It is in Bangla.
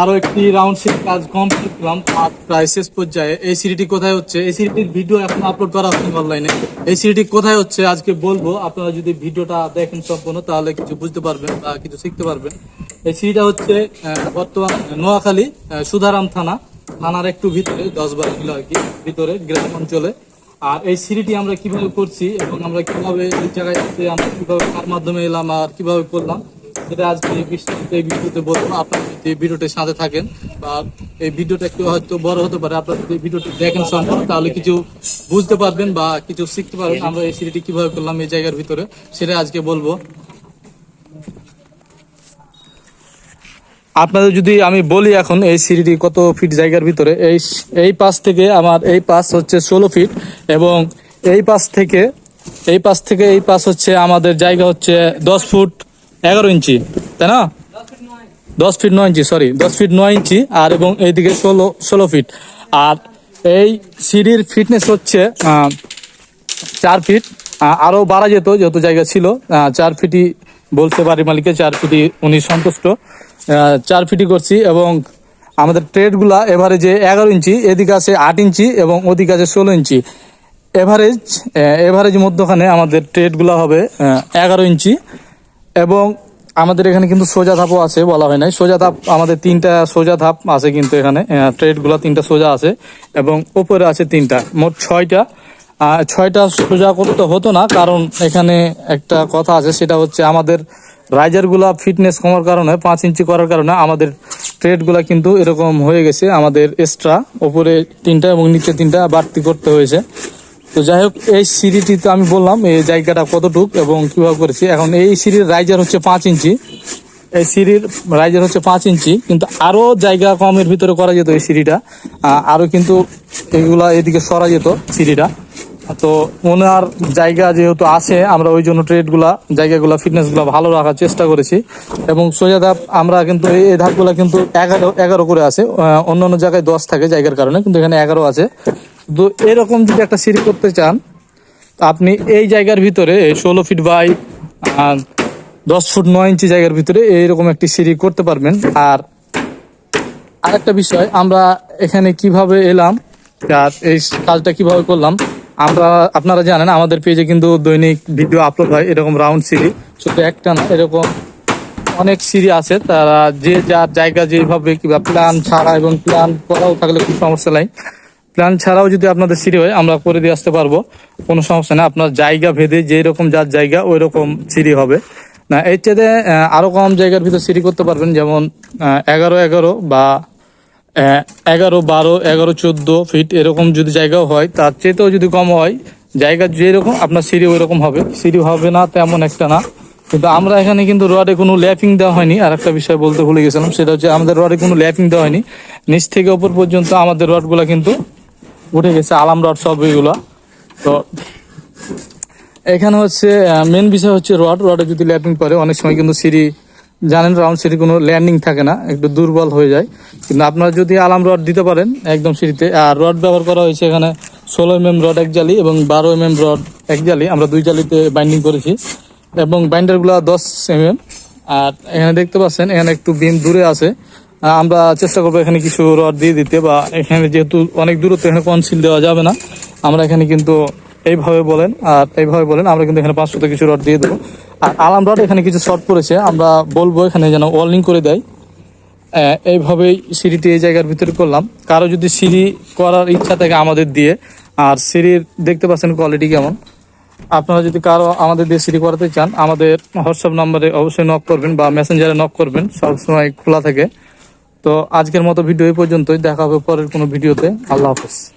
আরও একটি রাউন্ড সিট কাজ কমপ্লিট করলাম। প্রায় শেষ পর্যায়ে এই সিরিটি কোথায় হচ্ছে? এই সিরিটির ভিডিও এখন আপলোড করা হচ্ছে অনলাইনে এই সিরিটি কোথায় হচ্ছে? আজকে বলব। আপনারা যদি ভিডিওটা দেখেন সম্পূর্ণ, তাহলে কিছু বুঝতে পারবেন বা কিছু শিখতে পারবেন। এই সিরিটা হচ্ছে বর্তমান নোয়াখালী সুধারাম থানা। থানার একটু ভিতরে, দশ বারো কিলো আর কি, ভিতরে, গ্রাম অঞ্চলে। আর এই সিঁড়িটি আমরা কীভাবে করছি এবং আমরা কীভাবে এই জায়গায় আমরা কীভাবে কার মাধ্যমে এলাম আর কীভাবে করলাম সেটা আজকে এই ভিডিওতে বলব আপনারা যদি এই ভিডিওটির সাথে থাকেন বা এই ভিডিওটা একটু হয়তো বড় হতে পারে, আপনারা যদি ভিডিওটি দেখেন সম্পূর্ণ, তাহলে কিছু বুঝতে পারবেন বা কিছু শিখতে পারবেন আমরা এই সিঁড়িটি কীভাবে করলাম এই জায়গার ভিতরে। সেটা আজকে বলব। আপনাদের যদি আমি বলি এখন এই সিঁড়িটি কত ফিট জায়গার ভিতরে, এই এই পাশ থেকে আমার এই পাশ হচ্ছে ষোলো ফিট এবং এই পাশ থেকে, এই পাশ থেকে এই পাশ হচ্ছে আমাদের জায়গা হচ্ছে দশ ফুট। এগারো ইঞ্চি, তাই না? দশ ফিট নয় ইঞ্চি সরি দশ ফিট নয় ইঞ্চি আর এবং এইদিকে ষোলো ষোলো ফিট। আর এই সিঁড়ির ফিটনেস হচ্ছে চার ফিট আরও বাড়া যেত যত জায়গা ছিল চার ফিটই বলছে বাড়ির মালিকে চার ফিটই উনি সন্তুষ্ট। চার ফিটই করছি এবং আমাদের ট্রেডগুলা এভারেজে এগারো ইঞ্চি, এদিকে আছে আট ইঞ্চি এবং ওদিকে আছে ষোলো ইঞ্চি। এভারেজ এভারেজ মধ্যখানে আমাদের ট্রেডগুলা হবে এগারো ইঞ্চি। এবং আমাদের এখানে কিন্তু সোজা ধাপও আছে বলা হয় নাই। সোজা ধাপ, আমাদের তিনটা সোজা ধাপ আছে কিন্তু এখানে। ট্রেডগুলা তিনটা সোজা আছে এবং ওপরে আছে তিনটা, মোট ছয়টা। ছয়টা সোজা করতে হতো না, কারণ এখানে একটা কথা আছে, সেটা হচ্ছে আমাদের রাইজারগুলা ফিটনেস কমার কারণে, পাঁচ ইঞ্চি করার কারণে আমাদের ট্রেডগুলা কিন্তু এরকম হয়ে গেছে। আমাদের এক্সট্রা ওপরে তিনটা এবং নিচে তিনটা বাড়তি করতে হয়েছে। তো যাই হোক, এই সিঁড়িটি তো আমি বললাম, এই জায়গাটা কতটুক এবং কীভাবে করেছি। এখন এই সিঁড়ির রাইজার হচ্ছে পাঁচ ইঞ্চি। এই সিঁড়ির রাইজার হচ্ছে পাঁচ ইঞ্চি, কিন্তু আরও জায়গা কমের ভিতরে করা যেত এই সিঁড়িটা। আরও কিন্তু এগুলা এদিকে সরা যেত সিঁড়িটা। তো ওনার জায়গা যেহেতু আছে, আমরা ওই জন্য ট্রেডগুলা জায়গাগুলা ফিটনেসগুলা ভালো রাখার চেষ্টা করেছি। এবং সোজা ধাপ, আমরা কিন্তু এই ধাপগুলা কিন্তু এগারো এগারো করে আছে। অন্য অন্য জায়গায় দশ থাকে জায়গার কারণে, কিন্তু এখানে এগারো আছে। তো এরকম যদি একটা সিঁড়ি করতে চান আপনি এই জায়গার ভিতরে ষোলো ফিট বাই দশ ফুট নয় ইঞ্চি জায়গার ভিতরে এইরকম একটি সিঁড়ি করতে পারবেন। আর আরেকটা বিষয়, আমরা এখানে কীভাবে এলাম আর এই কাজটা কীভাবে করলাম, আমরা, আপনারা জানেন, আমাদের পেজে কিন্তু দৈনিক ভিডিও আপলোড হয় এরকম রাউন্ড সিঁড়ি। শুধু একটা না, এরকম অনেক সিঁড়ি আছে, তারা যে যার জায়গা যেভাবে কিংবা প্ল্যান ছাড়া এবং প্ল্যান করাও থাকলে খুব সমস্যা নাই। প্ল্যান ছাড়াও যদি আপনাদের সিঁড়ি হয়, আমরা করে দিয়ে আসতে পারব। কোনো সমস্যা নেই। আপনার জায়গা ভেদে যেই রকম যার জায়গা, ওই রকম সিঁড়ি হবে। না, এর চেয়ে আরও কম জায়গার ভিতর সিঁড়ি করতে পারবেন, যেমন এগারো এগারো বা এগারো বারো, এগারো চোদ্দ ফিট এরকম যদি জায়গাও হয়, তার চেয়েতেও যদি কম হয়, জায়গা যেরকম আপনার সিঁড়ি ওই রকম হবে। সিঁড়ি হবে না, তেমন একটা না। কিন্তু আমরা এখানে কিন্তু রডে কোনো ল্যাপিং দেওয়া হয়নি। আর একটা বিষয় বলতে ভুলে গেছিলাম, সেটা হচ্ছে আমাদের রডে কোনো ল্যাপিং দেওয়া হয়নি। নিচ থেকে ওপর পর্যন্ত আমাদের রডগুলো কিন্তু উঠে গেছে, আলাম রড সব এগুলো। তো এখানে হচ্ছে মেন বিষয় হচ্ছে রড। রডে যদি ল্যান্ডিং করে, অনেক সময় কিন্তু সিঁড়ি, জানেন রাউন্ড সিঁড়ি কোনো ল্যান্ডিং থাকে না, একটু দুর্বল হয়ে যায়। কিন্তু আপনারা যদি আলাম রড দিতে পারেন একদম সিঁড়িতে, আর রড ব্যবহার করা হয়েছে এখানে ষোলো এম এম রড এক জালি এবং বারো এম এম রড এক জালি। আমরা দুই জালিতে বাইন্ডিং করেছি এবং বাইন্ডারগুলো দশ এম এম আর এখানে দেখতে পাচ্ছেন, এখানে একটু বিম দূরে আছে। আমরা চেষ্টা করব এখানে কিছু রড দিয়ে দিতে বা এখানে যেহেতু অনেক দূরত্ব এখানে কনসিল দেওয়া যাবে না, আমরা এখানে কিন্তু এইভাবে বলেন, আর এইভাবে বলেন, আমরা কিন্তু এখানে পাঁচশোতে কিছু রড দিয়ে দেবো। আর আলাম রড এখানে কিছু শর্ট পড়েছে, আমরা বলব এখানে যেন ওয়ার্নিং করে দেয়। এইভাবেই সিঁড়িটি এই জায়গার ভিতরে করলাম। কারও যদি সিঁড়ি করার ইচ্ছা থাকে আমাদের দিয়ে, আর সিঁড়ির দেখতে পাচ্ছেন কোয়ালিটি কেমন। আপনারা যদি কারও আমাদের দিয়ে সিঁড়ি করাতে চান, আমাদের হোয়াটসঅ্যাপ নাম্বারে অবশ্যই নক করবেন বা মেসেঞ্জারে নক করবেন, সবসময় খোলা থাকে। তো আজকের মতো ভিডিও এই পর্যন্তই। দেখা হবে পরের কোনো ভিডিওতে। আল্লাহ হাফেজ।